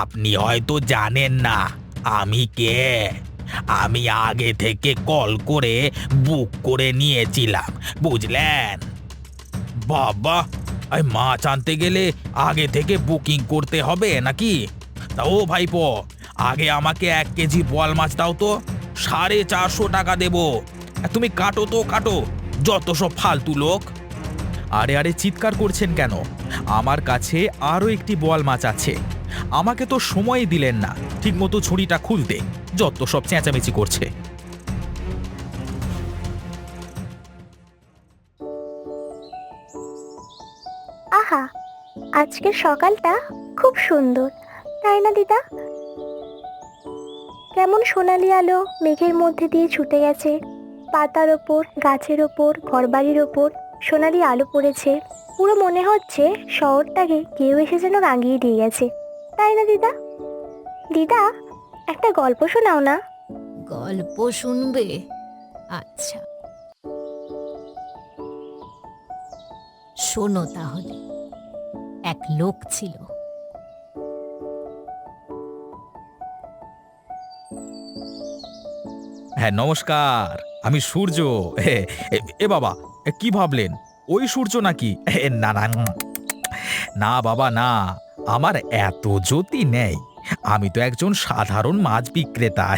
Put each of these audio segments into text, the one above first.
আপনি হয়তো জানেন না, আমি কে? আমি আগে থেকে কল করে বুক করে নিয়েছিলাম, বুঝলেন? বাবা, এই মাছ আনতে গেলে আগে থেকে বুকিং করতে হবে নাকি? তা ও ভাইপো, আগে আমাকে এক কেজি বোয়াল মাছ দাও তো, সাড়ে চারশো টাকা দেবো। তুমি কাটো তো কাটো, যত সব ফালতু লোক। আরে আরে, চিৎকার করছেন কেন? আমার কাছে আরও একটি বোয়াল মাছ আছে। আমাকে তো সময় দিলেন না। ঠিকমতো ছুরিটা খুলতে, যত সব চেঁচামেচি করছে। আহা আজকের সকালটা খুব সুন্দর, তাই না দিদা? কেমন সোনালি আলো মেঘের মধ্যে দিয়ে ছুটে গেছে। পাতার ওপর, গাছের ওপর, ঘরবাড়ির ওপর সোনালি আলো পড়েছে। পুরো মনে হচ্ছে শহরটাকে কেউ এসে যেন রাঙিয়ে দিয়ে গেছে। তাই না দিদা? দিদা একটা গল্প শোনাও না। গল্প শুনবে? আচ্ছা। শোনো তাহলে। এক লোক ছিল। হ্যাঁ নমস্কার। আমি সূর্য। এ, এ, এ বাবা এ, কি ভাবলেন? ওই সূর্য নাকি? এ, না না উম, না বাবা না। আমার এত জ্যোতি নেই। আমি তো একজন সাধারণ মাছ বিক্রেতা।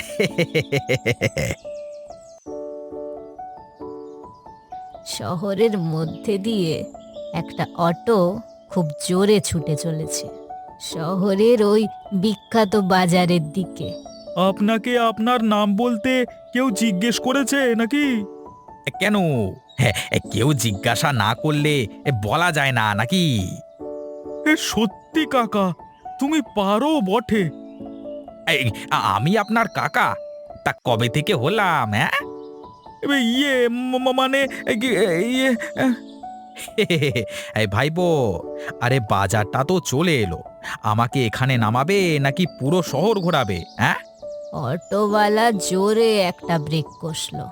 শহরের মধ্যে দিয়ে একটা অটো খুব জোরে ছুটে চলেছে। শহরের ওই বিখ্যাত বাজারের দিকে। আপনাকে আপনার নাম বলতে কেউ জিজ্ঞেস করেছে নাকি? কেন? হ্যাঁ, কেউ জিজ্ঞাসা না করলে এ, বলা যায় না নাকি? এ সত্যি কাকা তুমি পারো বটে। এই, আমি আপনার কাকা? তা কবে থেকে হলাম হ্যাঁ? এবে ইয়ে ম- ম- মানে এ কি- এ, ইয়ে এই ভাইবো আরে বাজারটা তো চলে এলো। আমাকে এখানে নামাবে নাকি পুরো শহর ঘোরাবে হ্যাঁ? অটোওয়ালা জোরে একটা ব্রেক কষলো।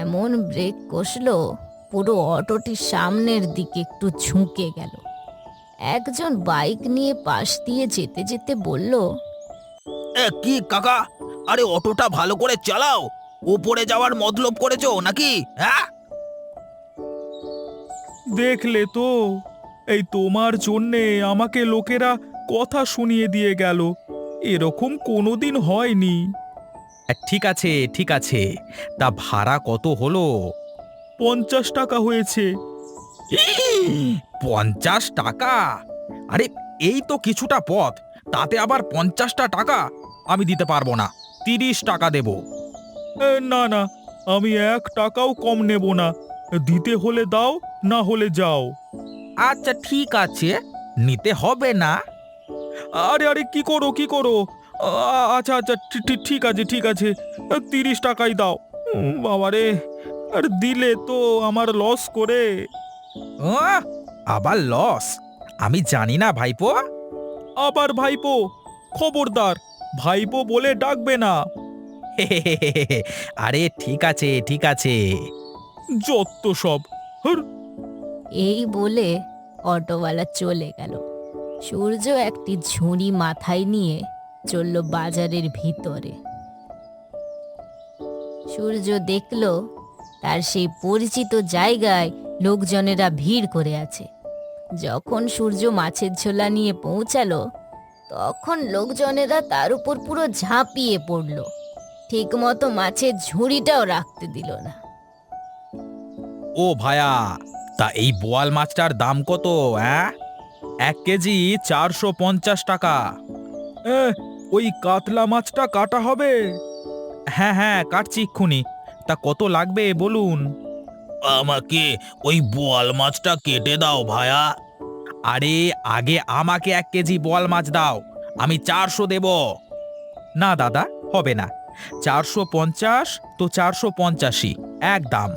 এমন ব্রেক কষলো পুরো অটোটি সামনের দিকে একটু ঝুঁকে গেল। একজন বাইক নিয়ে পাশ দিয়ে যেতে যেতে বলল কি কাকা? আরে অটোটা ভালো করে চালাও। উপরে যাওয়ার মতলব করেছ নাকি? হ্যাঁ? দেখলে তো এই তোমার জন্যে আমাকে লোকেরা কথা শুনিয়ে দিয়ে গেল। এরকম কোনোদিন হয়নি। ঠিক আছে ঠিক আছে। তা ভাড়া কত হলো? পঞ্চাশ টাকা হয়েছে। পঞ্চাশ টাকা? আরে এই তো কিছুটা পথ। তাতে আবার পঞ্চাশটা টাকা আমি দিতে পারব না। তিরিশ টাকা দেবো। না না আমি এক টাকাও কম নেব না। দিতে হলে দাও না হলে যাও। আচ্ছা ঠিক আছে। নিতে হবে না। আরে আরে কি করো কি করো? আচ্ছা আচ্ছা ঠিক আছে ঠিক আছে। তিরিশ টাকাই দাও। বাবারে আর দিলে তো আমার লস করে। আহ, আবার লস আমি জানি না ভাইপো। আবার ভাইপো। খবরদার ভাইপো বলে ডাকবে না। আরে ঠিক আছে ঠিক আছে। যত সব হুর, এই বলে অটোওয়ালা চলে গেল। সূর্য একটি ঝুড়ি মাথায় নিয়ে চলল বাজারের ভিতরে। সূর্য দেখল তার সেই পরিচিত জায়গায় লোকজনেরা ভিড় করে আছে। যখন সূর্য মাছের ঝোলা নিয়ে পৌঁছালো, তখন লোকজনেরা তার উপর পুরো ঝাঁপিয়ে পড়ল। ঠিকমতো মাছের ঝুড়িটাও রাখতে দিল না। ও ভায়া, তা এই বোয়াল মাছটার দাম কত হ্যাঁ এক কেজি চারশো পঞ্চাশ টাকা। ওই কাতলা মাছটা কাটা হবে? হ্যাঁ হ্যাঁ কাটছি এক্ষুনি। তা কত লাগবে বলুন? আমাকে ওই বোয়াল মাছটা কেটে দাও ভায়া। আরে আগে আমাকে এক কেজি বোয়াল মাছ দাও। আমি চারশো দেব। না দাদা হবে না। চারশো পঞ্চাশ তো চারশো পঞ্চাশই এক দাম।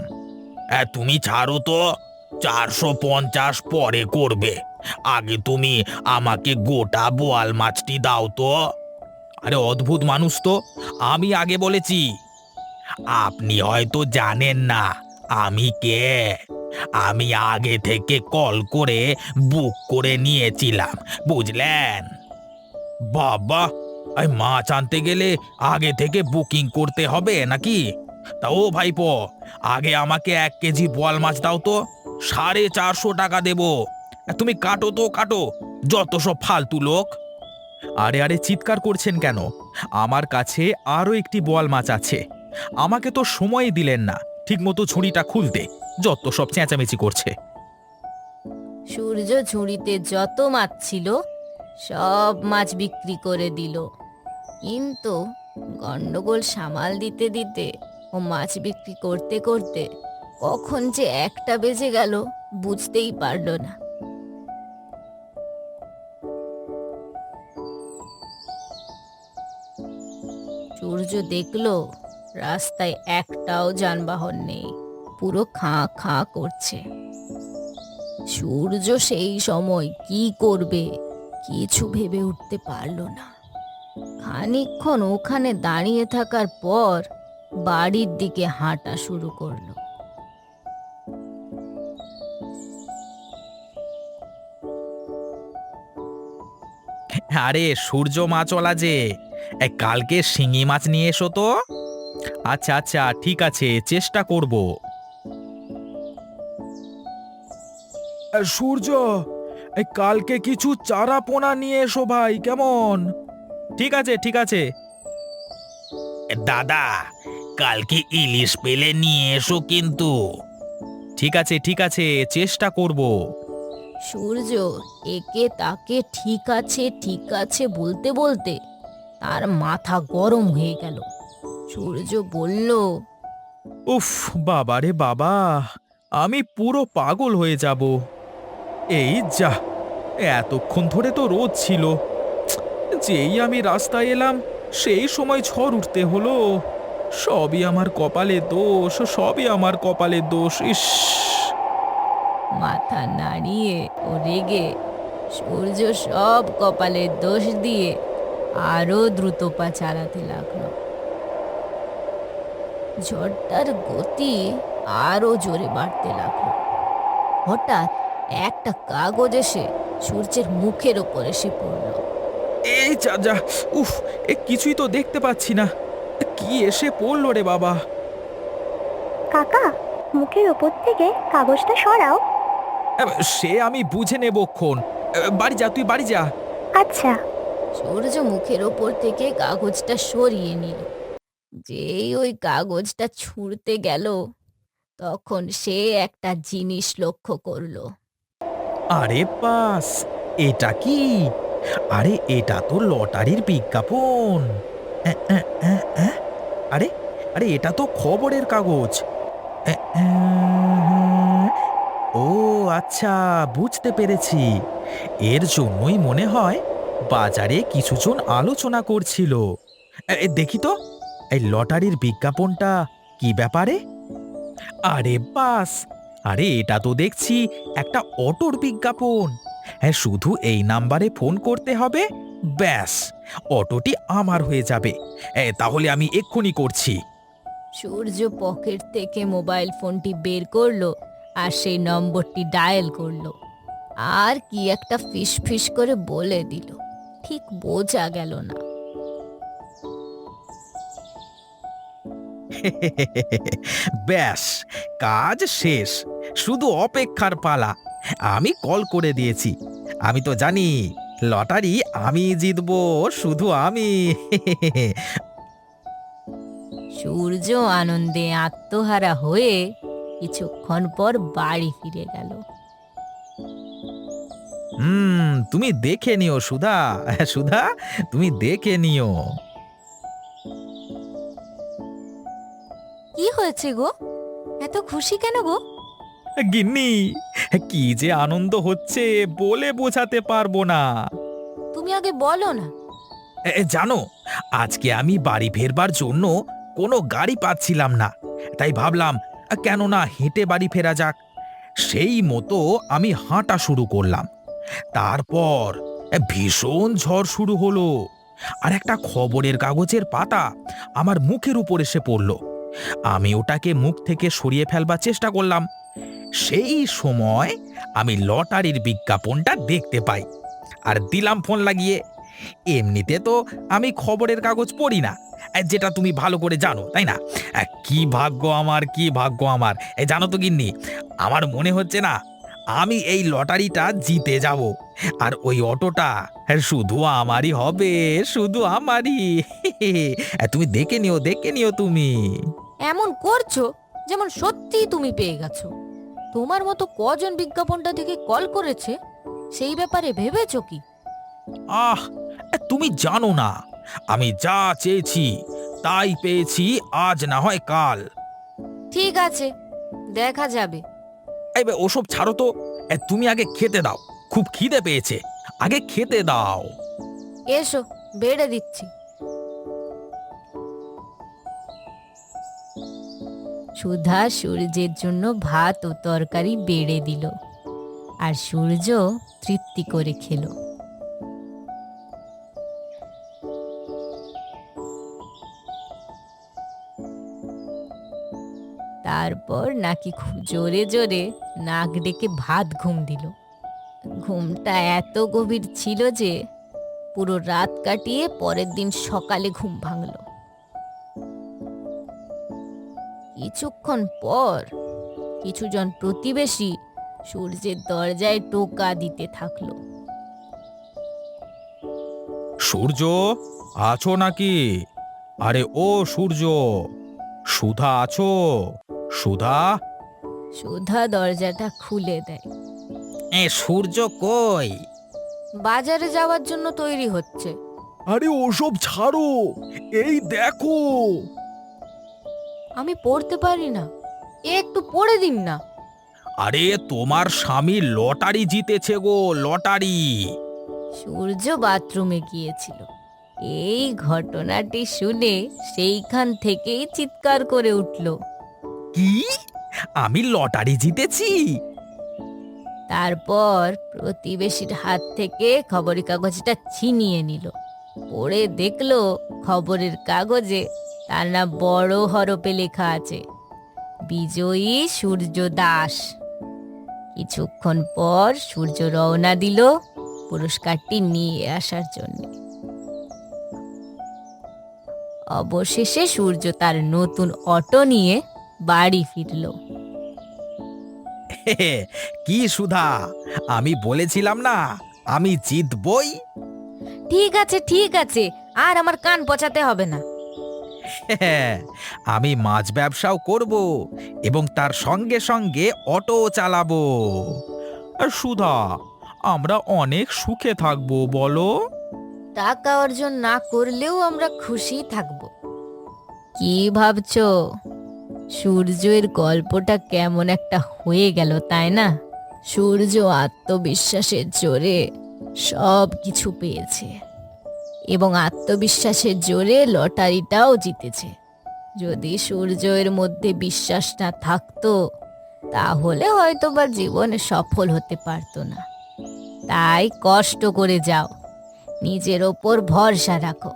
তুমি ছাড়ো তো। চারশো পঞ্চাশ পরে করবে। আগে তুমি আমাকে গোটা বোয়াল মাছটি দাও তো। আরে অদ্ভুত মানুষ তো। আমি আগে বলেছি। আপনি হয়তো জানেন না। আমি কে? আমি আগে থেকে কল করে বুক করে নিয়েছিলাম, বুঝলেন? বাবা, এই মাছ আনতে গেলে আগে থেকে বুকিং করতে হবে নাকি? তা ও ভাইপো, আগে আমাকে এক কেজি বোয়াল মাছ দাও তো, সাড়ে চারশো টাকা দেবো। তুমি কাটো তো, কাটো, যত সব ফালতু লোক। আরে আরে, চিৎকার করছেন কেন? আমার কাছে আরও একটি বোয়াল মাছ আছে। আমাকে তো সময় দিলেন না। ঠিকমতো ঝুড়িটা খুলতে যত সব চেঁচামেচি করছে। সূর্য ঝুড়িতে যত মাছ ছিল, সব মাছ বিক্রি করে দিল। কিন্তু গন্ডগোল সামাল দিতে দিতে ও মাছ বিক্রি করতে করতে কখন যে একটা বেজে গেল বুঝতেই পারল না। সূর্য দেখল রাস্তায় একটাও যানবাহন নেই, পুরো খাঁ খাঁ করছে। সূর্য সেই সময় কি করবে কিছু ভেবে উঠতে পারল না। খানিকক্ষণ ওখানে দাঁড়িয়ে থাকার পর বাড়ির দিকে হাঁটা শুরু করল। আরে সূর্য মাছ ওলা যে কালকে শিঙি মাছ নিয়ে এসো তো। আচ্ছা আচ্ছা ঠিক আছে চেষ্টা করব। সূর্য এই কালকে কিছু চারা পোনা নিয়ে এসো ভাই কেমন? ঠিক আছে ঠিক আছে। দাদা কালকে ইলিশ পেলে নিয়ে এসো কিন্তু। ঠিক আছে ঠিক আছে চেষ্টা করব। সূর্য একে তাকে ঠিক আছে ঠিক আছে বলতে বলতে তার মাথা গরম হয়ে গেল। সূর্য বলল উফ বাবা রে বাবা আমি পুরো পাগল হয়ে যাব। এই যা এতক্ষণ ধরে তো রোদ ছিল। যেই আমি রাস্তায় এলাম সেই সময় ঝড় উঠতে হলো। সবই আমার কপালে দোষ সবই আমার কপালে দোষ ইস। মাথা নাড়িয়ে ও রেগে সূর্য সব কপালের দোষ দিয়ে আরও দ্রুত পা চালাতে লাগল। ঝড়টার গতি আরও জোরে বাড়তে লাগল। হঠাৎ একটা কাগজ এসে সূর্যের মুখের ওপর এসে পড়ল। এই যা যা উফ এ কিছুই তো দেখতে পাচ্ছি না। কি এসে পড়ল রে বাবা? কাকা মুখের ওপর থেকে কাগজটা সরাও। সে আমি বুঝে নেবক্ষণ এ, বাড়ি যা তুই বাড়ি যা। আচ্ছা। সূর্য মুখের ওপর থেকে কাগজটা সরিয়ে নিল। যেই ওই কাগজটা ছুঁড়তে গেল, তখন সে একটা জিনিস লক্ষ্য করল। আরে পাস এটা কি? আরে এটা তো লটারির বিজ্ঞাপন। আরে আরে এটা তো খবরের কাগজ। ও আচ্ছা বুঝতে পেরেছি। এর জন্যই মনে হয় বাজারে কিছুজন আলোচনা করছিল। দেখি তো। এই লটারির বিজ্ঞাপনটা কি ব্যাপারে? আরে বাস! আরে, এটা তো দেখছি একটা অটোর বিজ্ঞাপন। হ্যাঁ শুধু এই নাম্বারে ফোন করতে হবে? ব্যাস, অটোটি আমার হয়ে যাবে। তাহলে আমি এক্ষুনি করছি। সূর্য পকেট থেকে মোবাইল ফোনটি বের করল আর সেই নম্বরটি ডায়াল করল। আর কি একটা ফিস ফিস করে বলে দিল। ঠিক বোঝা গেল না। ব্যাস কাজ শেষ। শুধু অপেক্ষার পালা। আমি কল করে দিয়েছি। আমি তো জানি লটারি আমি জিতবো শুধু আমি। সূর্য আনন্দে আত্মহারা হয়ে কিছুক্ষণ পর বাড়ি ফিরে গেল। হুম তুমি দেখে নিও সুধা। সুধা তুমি দেখে নিও। হয়েছে গো? এত খুশি কেন গো? গিন্নি কি যে আনন্দ হচ্ছে বলে বোঝাতে পারব না। তুমি আগে বলো না। এ, এ, জানো আজকে আমি বাড়ি ফেরবার জন্য কোনো গাড়ি পাচ্ছিলাম না। তাই ভাবলাম আ, কেন না হেঁটে বাড়ি ফেরা যাক। সেই মতো আমি হাঁটা শুরু করলাম। তারপর ভীষণ ঝড় শুরু হলো। আর একটা খবরের কাগজের পাতা আমার মুখের উপর এসে পড়ল। আমি ওটাকে মুখ থেকে সরিয়ে ফেলবার চেষ্টা করলাম। সেই সময় আমি লটারির বিজ্ঞাপনটা দেখতে পাই আর দিলাম ফোন লাগিয়ে। এমনিতে তো আমি খবরের কাগজ পড়ি না, যেটা তুমি ভালো করে জানো, তাই না? কি ভাগ্য আমার, কি ভাগ্য আমার। জানো তো গিন্নি, আমার মনে হচ্ছে না আমি এই লটারিটা জিতে যাব, আর ওই অটোটা শুধু আমারই হবে, শুধু আমারই। তুমি দেখে নিও দেখে নিও তুমি। এমন করছ যেমন সত্যিই তুমি পেয়ে গেছো। তোমার মতো কজন বিজ্ঞাপনটা থেকে কল করেছে সেই ব্যাপারে ভেবেছো কি? আহ তুমি জানো না। আমি যা চেয়েছি তাই পেয়েছি আজ না হয় কাল। ঠিক আছে দেখা যাবে। এই বে, ওসব ছাড়ো তো। এ, তুমি আগে খেতে দাও খুব খিদে পেয়েছে। আগে খেতে দাও। এসো বেড়ে দিচ্ছি। সুধা সূর্যের জন্য ভাত ও তরকারি বেড়ে দিল। আর সূর্য তৃপ্তি করে খেলো। তারপর নাকি খুব জোরে জোরে নাক ডেকে ভাত ঘুম দিল। ঘুমটা এত গভীর ছিল যে পুরো রাত কাটিয়ে পরের দিন সকালে ঘুম ভাঙল। কিছুক্ষণ পর কিছুজন প্রতিবেশী সূর্যের দরজায় টোকা দিতে থাকল। সূর্য আছো নাকি? আরে ও সূর্য সুধা আছো? সুধা? সুধা দরজাটা খুলে দেয়। এ সূর্য কই? বাজারে যাওয়ার জন্য তৈরি হচ্ছে। আরে ওসব ছাড়ো এই দেখো। আমি পড়তে পারি না। এ একটু পড়ে দিন না। আরে তোমার স্বামী লটারি জিতেছে গো লটারি। সূর্য বাথরুমে গিয়েছিল। এই ঘটনাটি শুনে সেইখান থেকেই চিৎকার করে উঠল। কি? আমি লটারি জিতেছি? তারপর প্রতিবেশীর হাত থেকে খবরের কাগজটা ছিনিয়ে নিল। পড়ে দেখল খবরের কাগজে তার না বড় হরপে লেখা আছে বিজয়ী সূর্য দাস কিছুক্ষণ পর সূর্য রওনা দিল পুরস্কারটি নিয়ে আসার জন্য। অবশেষে সূর্য তার নতুন অটো নিয়ে বাড়ি ফিরল। কি সুধা আমি বলেছিলাম না আমি জিতবই? ঠিক আছে ঠিক আছে আর আমার কান পচাতে হবে না। আমি মাছ ব্যবসাও করব এবং তার সঙ্গে সঙ্গে অটো চালাবো। আর সুধা, আমরা অনেক সুখে থাকব, বলো? টাকা অর্জন না করলেও আমরা খুশি থাকব। কি ভাবছ? সূর্যের গল্পটা কেমন একটা হয়ে গেল, তাই না? সূর্য আত্মবিশ্বাসের জোরে সব কিছু পেয়েছে। এবং আত্মবিশ্বাসের জোরে লটারিটাও জিতেছে। যদি সূর্যের মধ্যে বিশ্বাস না থাকতো, তাহলে হয়তো বা জীবনে সফল হতে পারতো না। তাই কষ্ট করে যাও, নিজের ওপর ভরসা রাখো।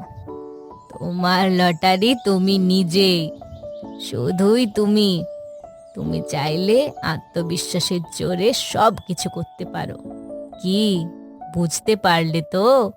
তোমার লটারি তুমি নিজে, শুধুই তুমি। তুমি চাইলে আত্মবিশ্বাসের জোরে সব কিছু করতে পারো। কি, বুঝতে পারলে তো?